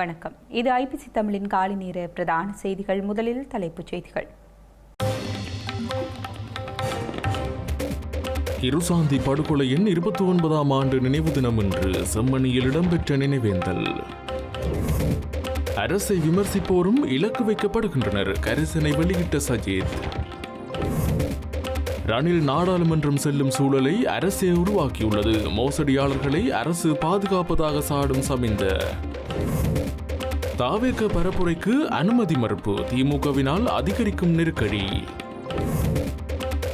வணக்கம். இது ஐபிசி தமிழின் காலை நேர பிரதான செய்திகள். முதலில் தலைப்புச் செய்திகள். இருசாந்தி படுகொலையின் இருபத்தி ஒன்பதாம் ஆண்டு நினைவு தினம் என்று செம்மணியில் இடம்பெற்ற நினைவேந்தல். அரசை விமர்சிப்போரும் இலக்கு வைக்கப்படுகின்றனர் கரிசனை வெளியிட்ட சஜித். ரணில் நாடாளுமன்றம் செல்லும் சூழலை அரசே உருவாக்கியுள்ளது மோசடியாளர்களை அரசு பாதுகாப்பதாக சாடும் சமிந்த. தாவேக பரப்புரைக்கு அனுமதி மறுப்பு. திமுகவினால் அதிகரிக்கும் நெருக்கடி.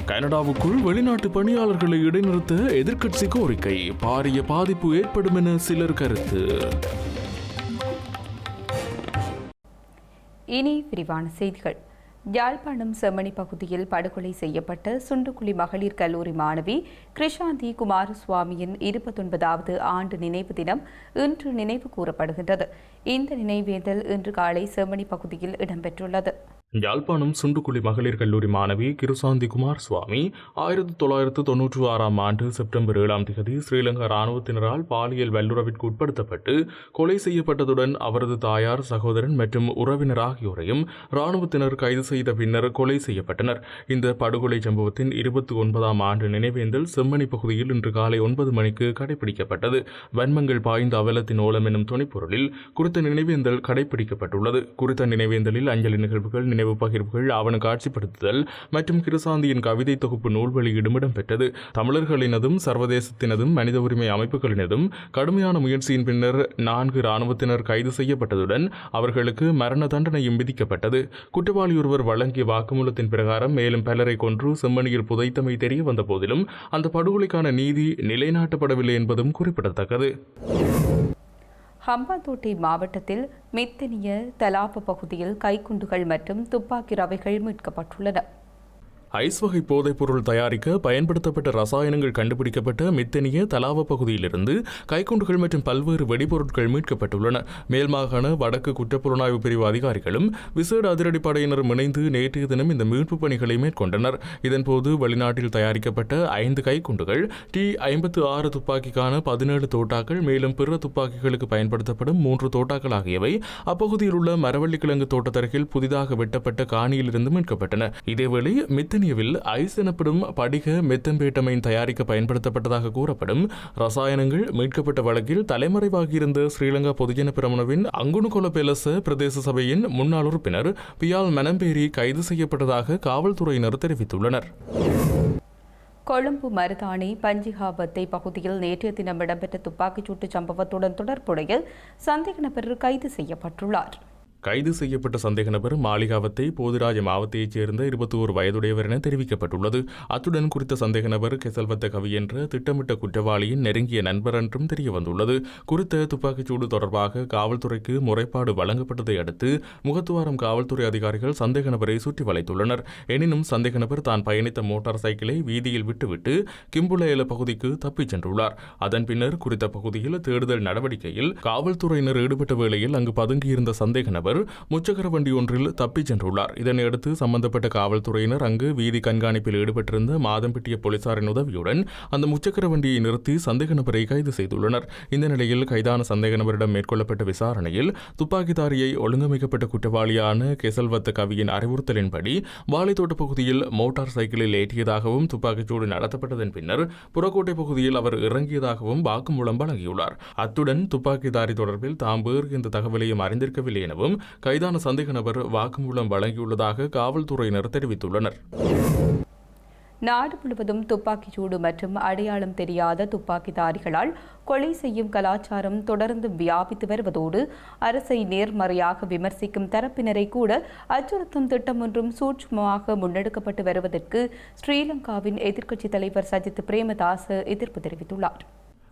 கனடாவுக்குள் வெளிநாட்டு பணியாளர்களை இடைநிறுத்த எதிர்க்கட்சி கோரிக்கை. பாரிய பாதிப்பு ஏற்படும் என சிலர் கருத்து. இனி விரிவான செய்திகள். யாழ்ப்பாணம் செம்மணி பகுதியில் படுகொலை செய்யப்பட்ட சுண்டுக்குழி மகளிர் கல்லூரி மாணவி கிருஷாந்தி குமாரசுவாமியின் இருபத்தொன்பதாவது ஆண்டு நினைவு தினம் இன்று நினைவு கூறப்படுகின்றது. இந்த நினைவேந்தல் இன்று காலை செம்மணி பகுதியில் இடம்பெற்றுள்ளது. யாழ்ப்பாணம் சுண்டுக்குழி மகளிர் கல்லூரி மாணவி கிருசாந்தி குமார் சுவாமி ஆயிரத்தி தொள்ளாயிரத்து தொன்னூற்றி ஆறாம் ஆண்டு செப்டம்பர் ஏழாம் தேதி ஸ்ரீலங்கா இராணுவத்தினரால் பாலியல் வல்லுறவிற்கு உட்படுத்தப்பட்டு கொலை செய்யப்பட்டதுடன் அவரது தாயார் சகோதரன் மற்றும் உறவினர் ஆகியோரையும் இராணுவத்தினர் கைது செய்த பின்னர் கொலை செய்யப்பட்டனர். இந்த படுகொலை சம்பவத்தின் இருபத்தி ஒன்பதாம் ஆண்டு நினைவேந்தல் செம்மணி பகுதியில் இன்று காலை ஒன்பது மணிக்கு கடைபிடிக்கப்பட்டது. வன்மங்கள் பாய்ந்த அவலத்தின் ஓலம் எனும் துணைப்பொருளில் குறித்த நினைவேந்தல் கடைபிடிக்கப்பட்டுள்ளது. குறித்த நினைவேந்தலில் அஞ்சலி நிகழ்வுகள் நினைவு பகிர்வுகள் ஆவண காட்சிப்படுத்துதல் மற்றும் கிருசாந்தியின் கவிதை தொகுப்பு நூல் வெளியீடும் இடம்பெற்றது. தமிழர்களினதும் சர்வதேசத்தினதும் மனித உரிமை அமைப்புகளினதும் கடுமையான முயற்சியின் பின்னர் நான்கு இராணுவத்தினர் கைது செய்யப்பட்டதுடன் அவர்களுக்கு மரண தண்டனையும் விதிக்கப்பட்டது. குற்றவாளி ஒருவர் வழங்கிய வாக்குமூலத்தின் பிரகாரம் மேலும் பலரை கொன்று செம்மணியில் புதைத்தமை தெரிய வந்த போதிலும் அந்த படுகொலைக்கான நீதி நிலைநாட்டப்படவில்லை என்பதும் குறிப்பிடத்தக்கது. ஹம்பாந்தோட்டை மாவட்டத்தில் மெத்தனிய தலாப்பு பகுதியில் கைக்குண்டுகள் மற்றும் துப்பாக்கி ரவைகள் மீட்கப்பட்டுள்ளன. ஐஸ் வகை போதைப்பொருள் தயாரிக்க பயன்படுத்தப்பட்ட ரசாயனங்கள் கண்டுபிடிக்கப்பட்ட மித்தனிய தலாவ பகுதியிலிருந்து கைக்குண்டுகள் மற்றும் பல்வேறு வெடிபொருட்கள் மீட்கப்பட்டுள்ளன. மேல் மாகாண வடக்கு குற்றப்புலனாய்வு பிரிவு அதிகாரிகளும் விசேட அதிரடிப்படையினரும் இணைந்து நேற்றைய தினம் இந்த மீட்பு பணிகளை மேற்கொண்டனர். இதன்போது வெளிநாட்டில் தயாரிக்கப்பட்ட ஐந்து கைக்குண்டுகள் டி ஐம்பத்து ஆறு துப்பாக்கிக்கான பதினேழு தோட்டாக்கள் மேலும் பிற துப்பாக்கிகளுக்கு பயன்படுத்தப்படும் மூன்று தோட்டாக்கள் ஆகியவை அப்பகுதியில் உள்ள மரவள்ளிக்கிழங்கு தோட்டத்தருகில் புதிதாக வெட்டப்பட்ட காணியிலிருந்து மீட்கப்பட்டன. இதேவேளை ஜெர்மனியவில் ஐஸ் எனப்படும் படிக மெத்தம்பேட்டமைன் தயாரிக்க பயன்படுத்தப்பட்டதாக கூறப்படும் ரசாயனங்கள் மீட்கப்பட்ட வழக்கில் தலைமறைவாகியிருந்த ஸ்ரீலங்கா பொதுஜன பிரமணவின் அங்குணுகொல பெலச பிரதேச சபையின் முன்னாள் உறுப்பினர் பியால் மனம்பேரி கைது செய்யப்பட்டதாக காவல்துறையினர் தெரிவித்துள்ளனர். கொழும்பு மருதாணி பஞ்சிகாபத்தை பகுதியில் நேற்றைய தினம் இடம்பெற்ற துப்பாக்கிச்சூட்டு சம்பவத்துடன் தொடர்புடைய சந்தேக நபர் கைது செய்யப்பட்டுள்ளார். கைது செய்யப்பட்ட சந்தேக நபர் மாளிகாவத்தை போதிராஜ மாவத்தையைச் சேர்ந்த இருபத்தி ஒரு வயதுடையவர் என தெரிவிக்கப்பட்டுள்ளது. அத்துடன் குறித்த சந்தேக நபர் கெசல்வத்த கவி என்ற திட்டமிட்ட குற்றவாளியின் நெருங்கிய நண்பர் என்றும் தெரியவந்துள்ளது. குறித்த துப்பாக்கிச்சூடு தொடர்பாக காவல்துறைக்கு முறைப்பாடு வழங்கப்பட்டதை அடுத்து முகத்துவாரம் காவல்துறை அதிகாரிகள் சந்தேக நபரை சுற்றி வளைத்துள்ளனர். எனினும் சந்தேக நபர் தான் பயணித்த மோட்டார் சைக்கிளை வீதியில் விட்டுவிட்டு கிம்புலேல பகுதிக்கு தப்பிச் சென்றுள்ளார். அதன் பின்னர் குறித்த பகுதியில் தேடுதல் நடவடிக்கையில் காவல்துறையினர் ஈடுபட்ட வேளையில் அங்கு பதுங்கியிருந்த சந்தேக நபர் முச்சக்கர வண்டி ஒன்றில் தப்பிச் சென்றுள்ளார். இதனையடுத்து சம்பந்தப்பட்ட காவல்துறையினர் அங்கு வீதி கண்காணிப்பில் ஈடுபட்டிருந்த மாதம்பட்டிய போலீசாரின் உதவியுடன் அந்த முச்சக்கர வண்டியை நிறுத்தி சந்தேக நபரை கைது செய்துள்ளனர். இந்த நிலையில் கைதான சந்தேக நபரிடம் மேற்கொள்ளப்பட்ட விசாரணையில் துப்பாக்கிதாரியை ஒழுங்கமைக்கப்பட்ட குற்றவாளியான கெசல்வத்த கவியின் அறிவுறுத்தலின்படி வாழைத்தோட்ட பகுதியில் மோட்டார் சைக்கிளில் ஏற்றியதாகவும் துப்பாக்கிச்சூடு நடத்தப்பட்டதன் பின்னர் புறக்கோட்டை பகுதியில் அவர் இறங்கியதாகவும் வாக்குமூலம் வழங்கியுள்ளார். அத்துடன் துப்பாக்கிதாரி தொடர்பில் தாம் வேறு இந்த தகவலையும் அறிந்திருக்கவில்லை எனவும் கைதான சந்தேக நபர் வாக்குமூலம் வழங்கியுள்ளதாக காவல்துறையினர் தெரிவித்துள்ளனர். நாடு முழுவதும் துப்பாக்கிச்சூடு மற்றும் அடையாளம் தெரியாத துப்பாக்கிதாரிகளால் கொலை செய்யும் கலாச்சாரம் தொடர்ந்து வியாபித்து வருவதோடு அரசை நேர்மறையாக விமர்சிக்கும் தரப்பினரை கூட அச்சுறுத்தும் திட்டம் ஒன்றும் சூட்சுமமாக முன்னெடுக்கப்பட்டு வருவதற்கு ஸ்ரீலங்காவின் எதிர்க்கட்சித் தலைவர் சஜித் பிரேமதாஸ் எதிர்ப்பு தெரிவித்துள்ளார்.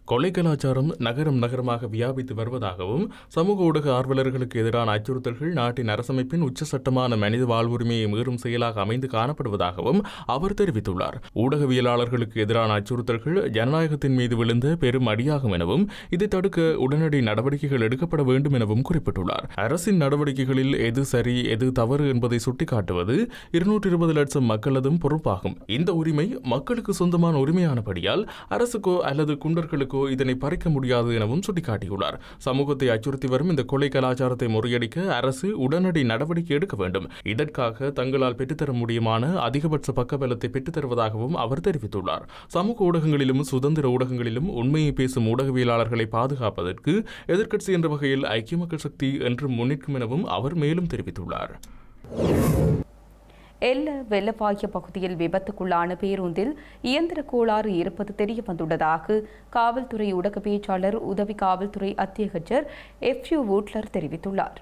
கொலை கலாச்சாரம் நகரம் நகரமாக வியாபித்து வருவதாகவும் சமூக ஊடக ஆர்வலர்களுக்கு எதிரான அச்சுறுத்தல்கள் நாட்டின் அரசமைப்பின் உச்ச சட்டமான மனித வாழ்வுரிமையை மீறும் செயலாக அமைந்து காணப்படுவதாகவும் அவர் தெரிவித்துள்ளார். ஊடகவியலாளர்களுக்கு எதிரான அச்சுறுத்தல்கள் ஜனநாயகத்தின் மீது விழுந்த பெரும் அடியாகும் எனவும் இதை தடுக்க உடனடி நடவடிக்கைகள் எடுக்கப்பட வேண்டும் எனவும் குறிப்பிட்டுள்ளார். அரசின் நடவடிக்கைகளில் எது சரி எது தவறு என்பதை சுட்டிக்காட்டுவது இருநூற்றி இருபது லட்சம் மக்களதும் பொறுப்பாகும். இந்த உரிமை மக்களுக்கு சொந்தமான உரிமையானபடியால் அரசுக்கோ அல்லது குண்டர்களுக்கு யாருக்கோ இதனை பறிக்க முடியாது எனவும் சுட்டிக்காட்டியுள்ளார். சமூகத்தை அச்சுறுத்தி வரும் இந்த கொலை கலாச்சாரத்தை முறியடிக்க அரசு உடனடி நடவடிக்கை எடுக்க வேண்டும். இதற்காக தங்களால் பெற்றுத்தர முடியுமான அதிகபட்ச பக்கபலத்தை பெற்றுத்தருவதாகவும் அவர் தெரிவித்துள்ளார். சமூக ஊடகங்களிலும் சுதந்திர ஊடகங்களிலும் உண்மையை பேசும் ஊடகவியலாளர்களை பாதுகாப்பதற்கு எதிர்க்கட்சி என்ற வகையில் ஐக்கிய மக்கள் சக்தி என்று முன்னிற்கும் எனவும் அவர் மேலும் தெரிவித்துள்ளார். எல்ல வெள்ளப்பாய பகுதியில் விபத்துக்குள்ளான பேருந்தில் இயந்திர கோளாறு இருப்பது தெரிய வந்துள்ளதாக காவல்துறை ஊடக பேச்சாளர் உதவி காவல்துறை அத்தியகச்சர் எஃப் யூ வூட்லர் தெரிவித்துள்ளார்.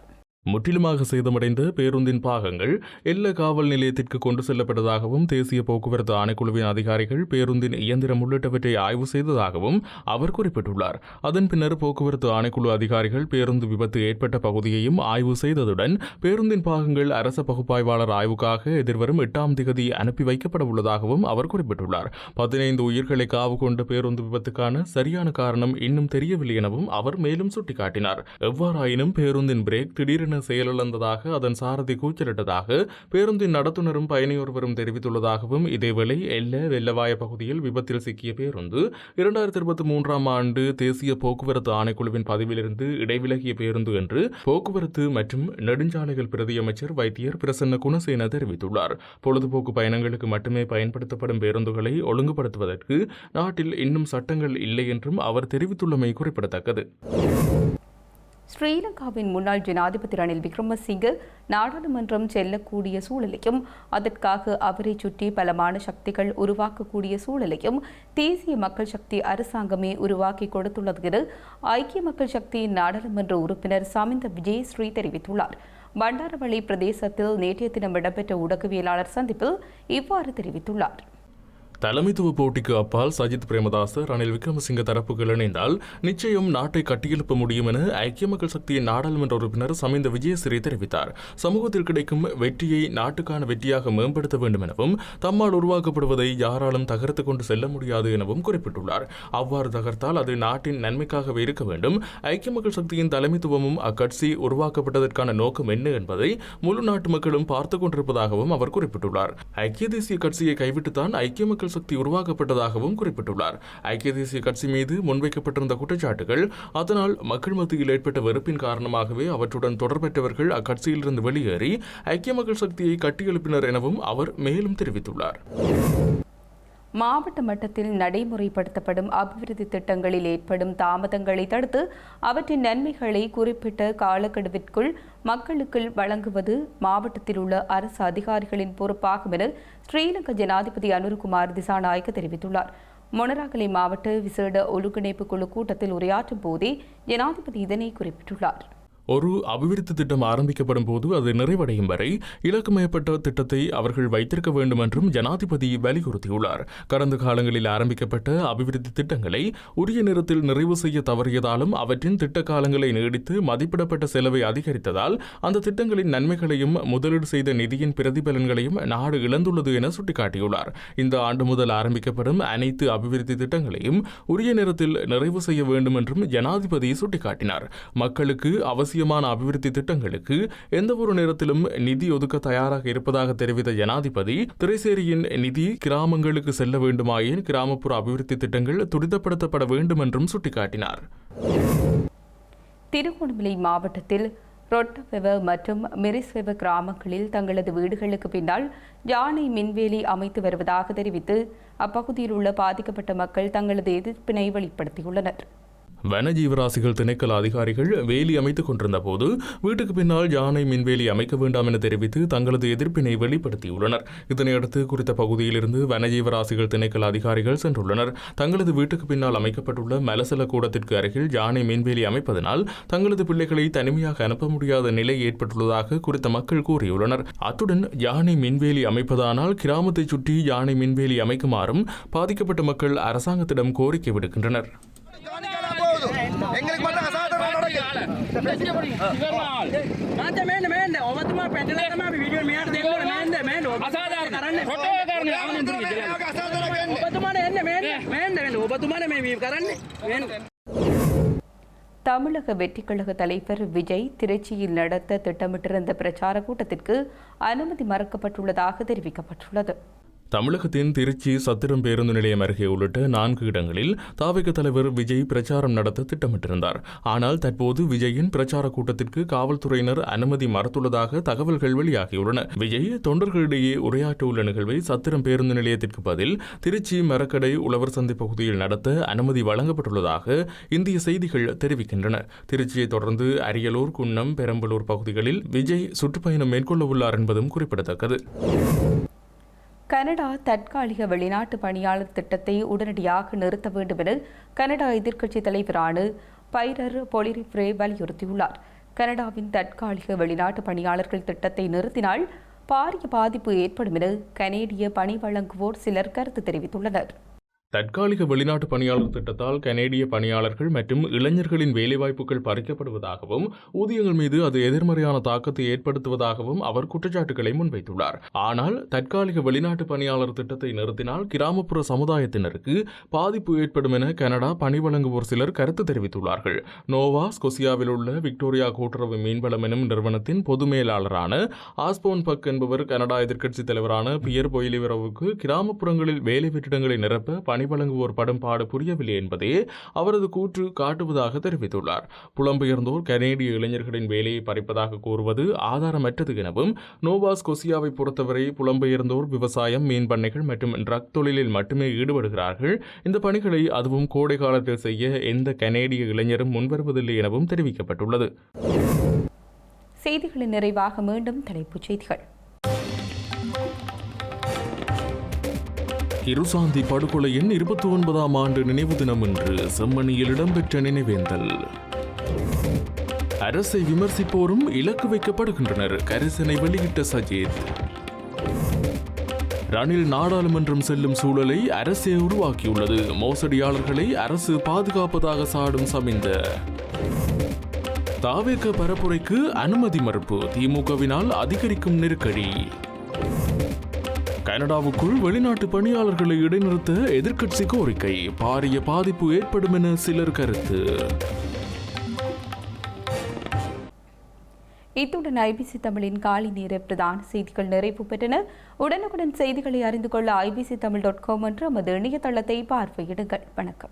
முற்றிலுமாக சேதமடைந்த பேருந்தின் பாகங்கள் எல்ல காவல் நிலையத்திற்கு கொண்டு செல்லப்பட்டதாகவும் தேசிய போக்குவரத்து ஆணைக்குழுவின் அதிகாரிகள் பேருந்தின் இயந்திரம் உள்ளிட்டவற்றை ஆய்வு செய்ததாகவும் அவர் குறிப்பிட்டுள்ளார். அதன் பின்னர் போக்குவரத்து ஆணைக்குழு அதிகாரிகள் பேருந்து விபத்து ஏற்பட்ட பகுதியையும் ஆய்வு செய்ததுடன் பேருந்தின் பாகங்கள் அரச பகுப்பாய்வாளர் ஆய்வுக்காக எதிர்வரும் எட்டாம் திகதி அனுப்பி வைக்கப்பட உள்ளதாகவும் அவர் குறிப்பிட்டுள்ளார். பதினைந்து உயிர்களை காவு கொண்ட பேருந்து விபத்துக்கான சரியான காரணம் இன்னும் தெரியவில்லை எனவும் அவர் மேலும் சுட்டிக்காட்டினார். எவ்வாறாயினும் பேருந்தின் பிரேக் திடீரென செயலிழந்ததாக அதன் சாரதி கூச்சலிட்டதாக பேருந்தின் நடத்துனரும் பயணியொருவரும் தெரிவித்துள்ளதாகவும் இதேவேளை எல்ல வெள்ளவாய பகுதியில் விபத்தில் சிக்கிய பேருந்து இரண்டாயிரத்தி இருபத்தி மூன்றாம் ஆண்டு தேசிய போக்குவரத்து ஆணைக்குழுவின் பதிவிலிருந்து இடைவிலகிய பேருந்து என்று போக்குவரத்து மற்றும் நெடுஞ்சாலைகள் பிரதி அமைச்சர் வைத்தியர் பிரசன்ன குணசேன தெரிவித்துள்ளார். பொழுதுபோக்கு பயணங்களுக்கு மட்டுமே பயன்படுத்தப்படும் பேருந்துகளை ஒழுங்குபடுத்துவதற்கு நாட்டில் இன்னும் சட்டங்கள் இல்லை என்றும் அவர் தெரிவித்துள்ளமை குறிப்பிடத்தக்கது. ஸ்ரீலங்காவின் முன்னாள் ஜனாதிபதி ரணில் விக்ரமசிங்க நாடாளுமன்றம் செல்லக்கூடிய சூழலையும் அதற்காக அவரை சுற்றி பலமான சக்திகள் உருவாக்கக்கூடிய சூழலையும் தேசிய மக்கள் சக்தி அரசாங்கமே உருவாக்கி கொடுத்துள்ளது என ஐக்கிய மக்கள் சக்தியின் நாடாளுமன்ற உறுப்பினர் சமிந்த விஜயஸ்ரீ தெரிவித்துள்ளார். பண்டாரவளி பிரதேசத்தில் நேற்றைய தினம் இடம்பெற்ற ஊடகவியலாளர் சந்திப்பில் இவ்வாறு தெரிவித்துள்ளார். தலைமைத்துவ போட்டிக்கு அப்பால் சஜித் பிரேமதாச ரணில் விக்ரமசிங்க தரப்புகள் இணைந்தால் நிச்சயம் நாட்டை கட்டியெழுப்ப முடியும் என ஐக்கிய மக்கள் சக்தியின் நாடாளுமன்ற உறுப்பினர் சமிந்த விஜயசிறி தெரிவித்தார். சமூகத்தில் கிடைக்கும் வெற்றியை நாட்டுக்கான வெற்றியாக மேம்படுத்த வேண்டும் எனவும் தம்மால் உருவாக்கப்படுவதை யாராலும் தகர்த்து கொண்டு செல்ல முடியாது எனவும் குறிப்பிட்டுள்ளார். அவ்வாறு தகர்த்தால் அது நாட்டின் நன்மைக்காகவே இருக்க வேண்டும். ஐக்கிய மக்கள் சக்தியின் தலைமைத்துவமும் அக்கட்சி உருவாக்கப்பட்டதற்கான நோக்கம் என்ன என்பதை முழு நாட்டு மக்களும் பார்த்துக் கொண்டிருப்பதாகவும் அவர் குறிப்பிட்டுள்ளார். ஐக்கிய தேசிய கட்சியை கைவிட்டுத்தான் ஐக்கிய மக்கள் சக்தி உருவாக்கப்பட்டதாகவும் குறிப்பிட்டுள்ளார். ஐக்கிய தேசிய கட்சி மீது முன்வைக்கப்பட்டிருந்த குற்றச்சாட்டுகள் அதனால் மக்கள் மத்தியில் ஏற்பட்ட வெறுப்பின் காரணமாகவே அவற்றுடன் தொடர்பற்றவர்கள் அக்கட்சியிலிருந்து வெளியேறி ஐக்கிய மக்கள் சக்தியை கட்டியெழுப்பினர் எனவும் அவர் மேலும் தெரிவித்துள்ளார். மாவட்ட மட்டத்தில் நடைமுறைப்படுத்தப்படும் அபிவிருத்தி திட்டங்களில் ஏற்படும் தாமதங்களை தடுத்து அவற்றின் நன்மைகளை குறிப்பிட்ட காலக்கெடுவிற்குள் மக்களுக்கு வழங்குவது மாவட்டத்தில் உள்ள அரசு அதிகாரிகளின் பொறுப்பாகும் என ஸ்ரீலங்கா ஜனாதிபதி அனுர்குமார் திசாநாயக்க தெரிவித்துள்ளார். மொனராகலை மாவட்ட விசேட ஒழுங்கிணைப்பு குழு கூட்டத்தில் உரையாற்றும் போதே ஜனாதிபதி இதனை குறிப்பிட்டுள்ளார். ஒரு அபிவிருத்தி திட்டம் ஆரம்பிக்கப்படும் போது அது நிறைவடையும் வரை இலக்குமயப்பட்ட திட்டத்தை அவர்கள் வைத்திருக்க வேண்டும் என்றும் ஜனாதிபதி வலியுறுத்தியுள்ளார். கடந்த காலங்களில் ஆரம்பிக்கப்பட்ட அபிவிருத்தி திட்டங்களை உரிய நேரத்தில் நிறைவு செய்ய தவறியதாலும் அவற்றின் திட்ட காலங்களை நீடித்து மதிப்பிடப்பட்ட செலவை அதிகரித்ததால் அந்த திட்டங்களின் நன்மைகளையும் முதலீடு செய்த நிதியின் பிரதிபலன்களையும் நாடு இழந்துள்ளது என சுட்டிக்காட்டியுள்ளார். இந்த ஆண்டு முதல் ஆரம்பிக்கப்படும் அனைத்து அபிவிருத்தி திட்டங்களையும் உரிய நேரத்தில் நிறைவு செய்ய வேண்டும் என்றும் ஜனாதிபதி சுட்டிக்காட்டினார். மக்களுக்கு அவசிய அவசியமான அபிவிருத்தி திட்டங்களுக்கு எந்த ஒரு நேரத்திலும் நிதி ஒதுக்க தயாராக இருப்பதாக தெரிவித்த ஜனாதிபதி திரைசேரியின் நிதி கிராமங்களுக்கு செல்ல வேண்டுமாயின் கிராமப்புற அபிவிருத்தி திட்டங்கள் துரிதப்படுத்தப்பட வேண்டும் என்றும் சுட்டிக்காட்டினார். திருகோணமலை மாவட்டத்தில் ரொட்டவெவ மற்றும் மிரிஸ்வெவ கிராமங்களில் தங்களது வீடுகளுக்கு பின்னால் யானை மின்வேலி அமைத்து வருவதாக தெரிவித்து அப்பகுதியில் உள்ள பாதிக்கப்பட்ட மக்கள் தங்களது எதிர்ப்பினை வெளிப்படுத்தியுள்ளனர். வனஜீவராசிகள் திணைக்கள அதிகாரிகள் வேலி அமைத்துக் கொண்டிருந்த போது வீட்டுக்கு பின்னால் யானை மின்வேலி அமைக்க வேண்டாம் என தெரிவித்து தங்களது எதிர்ப்பினை வெளிப்படுத்தியுள்ளனர். இதனையடுத்து குறித்த பகுதியிலிருந்து வனஜீவராசிகள் திணைக்கள அதிகாரிகள் சென்றுள்ளனர். தங்களது வீட்டுக்கு பின்னால் அமைக்கப்பட்டுள்ள மலசல கூடத்திற்கு அருகில் யானை மின்வேலி அமைப்பதனால் தங்களது பிள்ளைகளை தனிமையாக அனுப்ப முடியாத நிலை ஏற்பட்டுள்ளதாக குறித்த மக்கள் கூறியுள்ளனர். அத்துடன் யானை மின்வேலி அமைப்பதானால் கிராமத்தை சுற்றி யானை மின்வேலி அமைக்குமாறும் பாதிக்கப்பட்ட மக்கள் அரசாங்கத்திடம் கோரிக்கை விடுக்கின்றனர் எங்களுக்கு மட்டும் தமிழக வெற்றிக்கழக தலைவர் விஜய் திருச்சியில் நடத்த திட்டமிட்டிருந்த பிரச்சார கூட்டத்திற்கு அனுமதி மறக்கப்பட்டுள்ளதாக தெரிவிக்கப்பட்டுள்ளது. தமிழகத்தின் திருச்சி சத்திரம் பேருந்து நிலையம் அருகே உள்ளிட்ட நான்கு இடங்களில் தாவிக தலைவர் விஜய் பிரச்சாரம் நடத்த திட்டமிட்டிருந்தார். ஆனால் தற்போது விஜயின் பிரச்சார கூட்டத்திற்கு காவல்துறையினர் அனுமதி மறுத்துள்ளதாக தகவல்கள் வெளியாகியுள்ளன. விஜய் தொண்டர்களிடையே உரையாற்றவுள்ள நிகழ்வை சத்திரம் பேருந்து நிலையத்திற்கு பதில் திருச்சி மரக்கடை உழவர் சந்தை பகுதியில் நடத்த அனுமதி வழங்கப்பட்டுள்ளதாக இந்திய செய்திகள் தெரிவிக்கின்றன. திருச்சியை தொடர்ந்து அரியலூர் குன்னம் பெரம்பலூர் பகுதிகளில் விஜய் சுற்றுப்பயணம் மேற்கொள்ள உள்ளார் என்பதும் குறிப்பிடத்தக்கது. கனடா தற்காலிக வெளிநாட்டு பணியாளர் திட்டத்தை உடனடியாக நிறுத்த வேண்டும் என கனடா எதிர்க்கட்சித் தலைவரான பைரர் பொலிரிப்ரே வலியுறுத்தியுள்ளார். கனடாவின் தற்காலிக வெளிநாட்டு பணியாளர்கள் திட்டத்தை நிறுத்தினால் பாரிய பாதிப்பு ஏற்படும் என கனேடிய பணி வழங்குவோர் சிலர் கருத்து தெரிவித்துள்ளனர். தற்காலிக வெளிநாட்டு பணியாளர் திட்டத்தால் கனேடிய பணியாளர்கள் மற்றும் இளைஞர்களின் வேலைவாய்ப்புகள் பறிக்கப்படுவதாகவும் ஊதியங்கள் மீது அது எதிர்மறையான தாக்கத்தை ஏற்படுத்துவதாகவும் அவர் குற்றச்சாட்டுகளை முன்வைத்துள்ளார். ஆனால் தற்காலிக வெளிநாட்டு பணியாளர் திட்டத்தை நிறுத்தினால் கிராமப்புற சமுதாயத்தினருக்கு பாதிப்பு ஏற்படும் என கனடா பணி வழங்குவோர் சிலர் கருத்து தெரிவித்துள்ளார்கள். நோவா ஸ்கொசியாவில் உள்ள விக்டோரியா கூட்டுறவு மீன்வளம் எனும் நிறுவனத்தின் பொது மேலாளரான ஆஸ்போன் பக் என்பவர் கனடா எதிர்க்கட்சித் தலைவரான பியர் பொயிலிவரவுக்கு கிராமப்புறங்களில் வேலை வெற்றிடங்களை நிரப்ப பணி வழங்குவோர் படும் பாடு புரியவில்லை என்பதே அவரது கூற்று காட்டுவதாக தெரிவித்துள்ளார். புலம்பெயர்ந்தோர் கனேடிய இளைஞர்களின் வேலையை பறிப்பதாக கூறுவது ஆதாரமற்றது எனவும் நோவாஸ் கொசியாவை பொறுத்தவரை புலம்பெயர்ந்தோர் விவசாயம் மீன் பண்ணைகள் மற்றும் ட்ரக் தொழிலில் மட்டுமே ஈடுபடுகிறார்கள். இந்த பணிகளை அதுவும் கோடை காலத்தில் செய்ய எந்த கனேடிய இளைஞரும் முன்வருவதில்லை எனவும் தெரிவிக்கப்பட்டுள்ளது. செய்திகளின் நிறைவாக மீண்டும் தலைப்புச் செய்திகள். இருசாந்தி படுகொலையின் இருபத்தி ஒன்பதாம் ஆண்டு நினைவு தினம் இன்று செம்மணியில் இடம்பெற்ற நினைவேந்தல். அரசை விமர்சிப்போரும் இலக்கு வைக்கப்படுகின்றனர் கரிசனை வெளியிட்ட சஜித். ரணில் நாடாளுமன்றம் செல்லும் சூழலை அரசே உருவாக்கியுள்ளது மோசடியாளர்களை அரசு பாதுகாப்பதாக சாடும் சமிந்த. தாவேக்க பரப்புரைக்கு அனுமதி மறுப்பு திமுகவினால் அதிகரிக்கும் நெருக்கடி. கனடாவுக்குள் வெளிநாட்டு பணியாளர்களை இடைநிறுத்த எதிர்க்கட்சி கோரிக்கை. பாரிய பாதிப்பு ஏற்படும் என சிலர் கருத்து. இத்துடன் ஐபிசி தமிழின் காலை நேர பிரதான செய்திகள் நிறைவு பெற்றன. உடனுக்குடன் செய்திகளை அறிந்து கொள்ள ஐபிசி தமிழ் டாட் காம் என்ற நமது இணையதளத்தை பார்வையிடுங்கள். வணக்கம்.